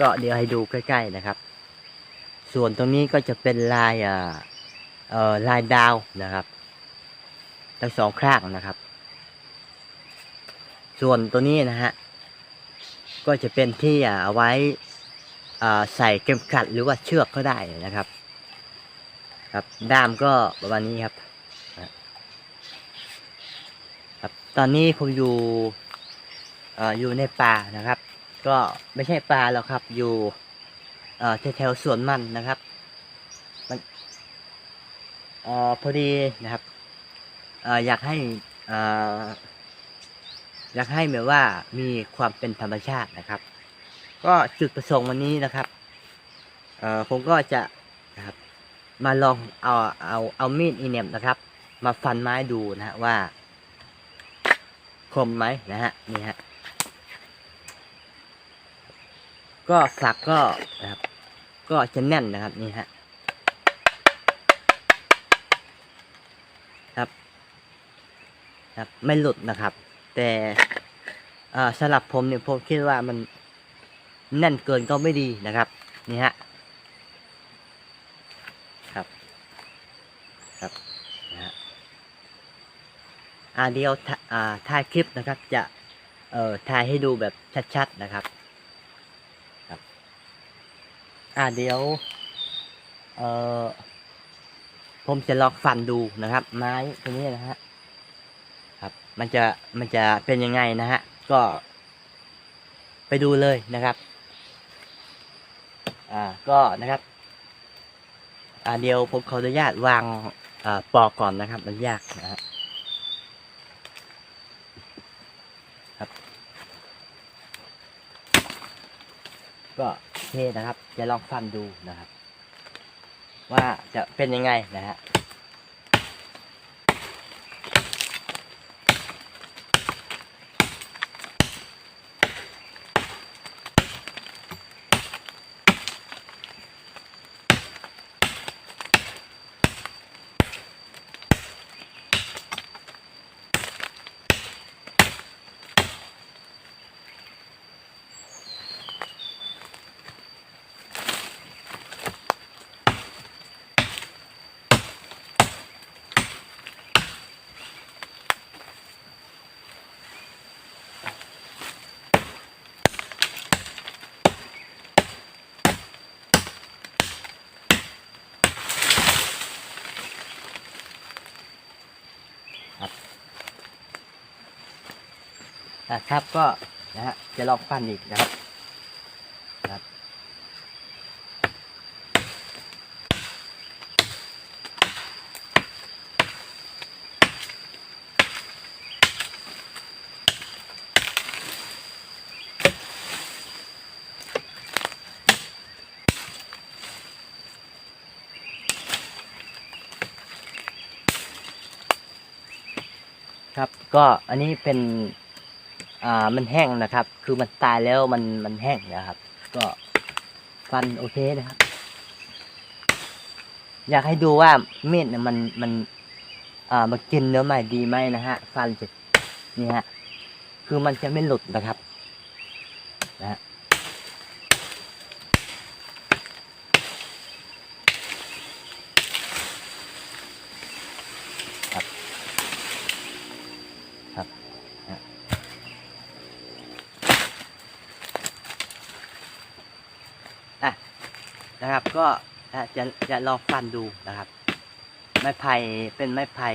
ก็เดี๋ยวให้ดูใกล้ๆนะครับ ส่วนตรงนี้ก็จะเป็นลายเอ่อเอ่อลายดาวนะครับทั้งสองข้างนะครับ ส่วนตัวนี้นะฮะก็จะเป็นที่อ่าเอาไว้อ่าใส่เข็มขัดหรือว่าเชือกก็ได้นะครับ ครับด้ามก็ประมาณนี้ครับครับ ตอนนี้ผมอยู่เอ่ออยู่ในป่านะครับ ก็ไม่ใช่ป่าหรอกครับ อยู่แถวๆสวนมันนะครับ มันอพอดีนะครับออยากให้ออยากให้แบบว่ามีความเป็นธรรมชาตินะครับ ก็จุดประสงค์วันนี้นะครับผมก็จะนะครับ มาลองเอาเอาเอามีดอีเนมนะครับ มาฟันไม้ดูนะฮะว่า คมไหมนะฮะนี่ฮะ ก็ฝักก็นะครับ ก็จะแน่นนะครับนี่ฮะครับครับ ไม่หลุดนะครับ แต่อ่าสำหรับผมเนี่ยผมคิดว่ามันแน่นเกินก็ไม่ดีนะครับ นี่ฮะครับครับนะฮะอ่าเดียวถ่าอ่าถ่ายคลิปนะครับ จะเอ่อถ่ายให้ดูแบบชัดๆนะครับ อ่าเดี๋ยว เอ่อ ผมจะลองฟันดูนะครับ ไม้ตัวนี้นะฮะ ครับ มันจะ มันจะเป็นยังไงนะฮะ ก็ ไปดูเลยนะครับ อ่า ก็นะครับ อ่าเดี๋ยวผมขออนุญาตวางอ่าปอกก่อนนะครับ มันยากนะฮะครับ ก็โอเคนะครับ จะลองฟันดูนะครับ ว่าจะเป็นยังไงนะฮะ อะครับก็นะฮะจะลองฟันอีกนะครับครับครับก็อันนี้เป็น อ่ามันแห้งนะครับ คือมันตายแล้วมันมันแห้งนะครับ ก็ฟันโอเคนะครับ อยากให้ดูว่ามีดเนี่ยมันมันอ่ามากินเนื้อใหม่ดีไหมนะฮะ ฟันจะนี่ฮะ คือมันจะไม่หลุดนะครับ นะฮะ ครับ ครับนะอะ นะครับ ก็จะจะลองฟันดูนะครับ ไม้ไผ่เป็นไม้ไผ่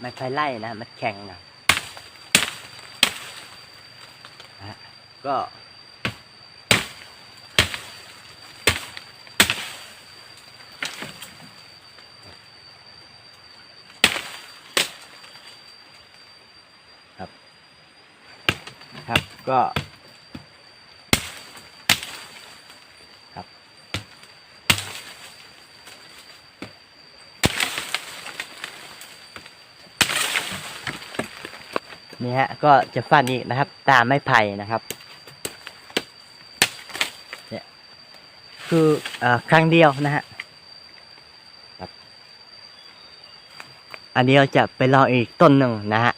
ไม้ไผ่ไล่นะมันแข็งนะนะฮะก็ครับครับก็ นี่ฮะก็จะฟันอีกนะครับ ตามไม้ไผ่นะครับเนี่ยคืออครั้งเดียวนะฮะอันนี้เราจะไปรออีกต้นหนึ่งนะฮะ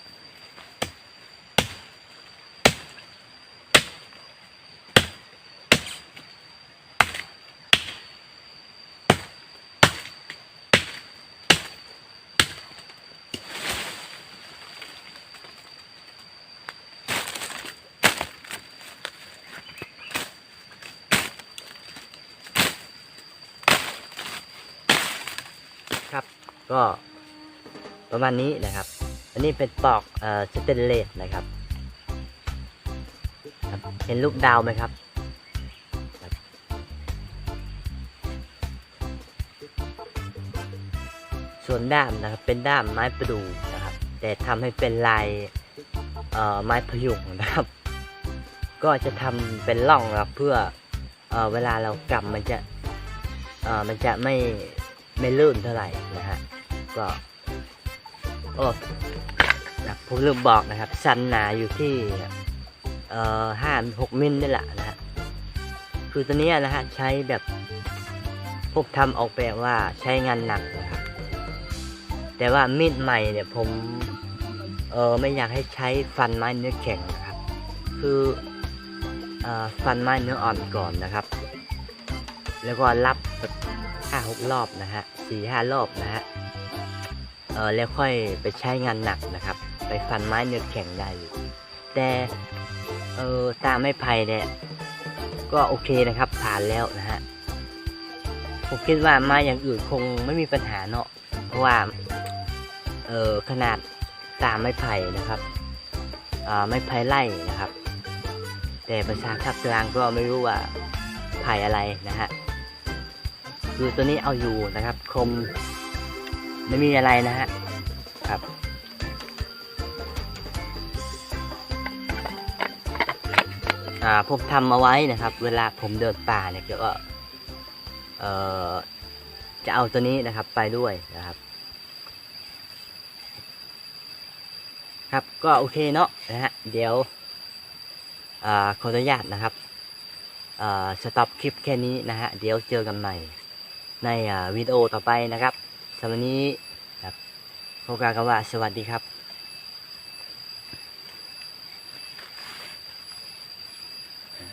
ครับ ก็ประมาณนี้นะครับ อันนี้เป็นปอกเอ่อสเตนเลสนะครับ เห็นลูกดาวไหมครับ ส่วนด้ามนะครับเป็นด้ามไม้ประดู่นะครับ แต่ทำให้เป็นลายไม้พยุงนะครับ ก็จะทำเป็นร่องนะครับเพื่อเอเวลาเรากำมันจะมันจะไม่ไม่ลื่นเท่าไหร่นะฮะ ก็โอ้นะผมลืมบอกนะครับสันหนาอยู่ที่เอ่อห้าหกมิลนี่แหละนะฮะคือตัวนี้นะฮะใช้แบบผมทำออกแบบว่าใช้งานหนักนะครับแต่ว่ามีดใหม่เนี่ยผมเออไม่อยากให้ใช้ฟันไม้เนื้อแข็งนะครับ คือเออฟันไม้เนื้ออ่อนก่อนนะครับ แล้วก็รับห้าหกรอบนะฮะสี่ห้ารอบนะฮะ แล้วค่อยไปใช้งานหนักนะครับ ไปฟันไม้เนื้อแข็งได้อยู่แต่เออตามไม้ไผ่เนี่ยก็โอเคนะครับ ผ่านแล้วนะฮะผมคิดว่าไม้อย่างอื่นคงไม่มีปัญหาเนาะเพราะว่าเออขนาดตามไม้ไผ่นะครับอ่าไม้ไผ่ไล่นะครับ แต่ภาษาภาคกลางก็ไม่รู้ว่าไผ่อะไรนะฮะคือตัวนี้เอาอยู่นะครับคม ไม่มีอะไรนะฮะครับ อ่าผมทำเอาไว้นะครับ เวลาผมเดินป่าเนี่ยก็เอ่อจะเอาตัวนี้นะครับไปด้วยนะครับ ครับก็โอเคเนาะนะฮะเดี๋ยวอขออนุญาตนะครับสต็อปคลิปแค่นี้นะฮะเดี๋ยวเจอกันใหม่ในวิดีโอต่อไปนะครับ สำหรับวันนี้ครับโคกาคำว่าสวัสดีครับ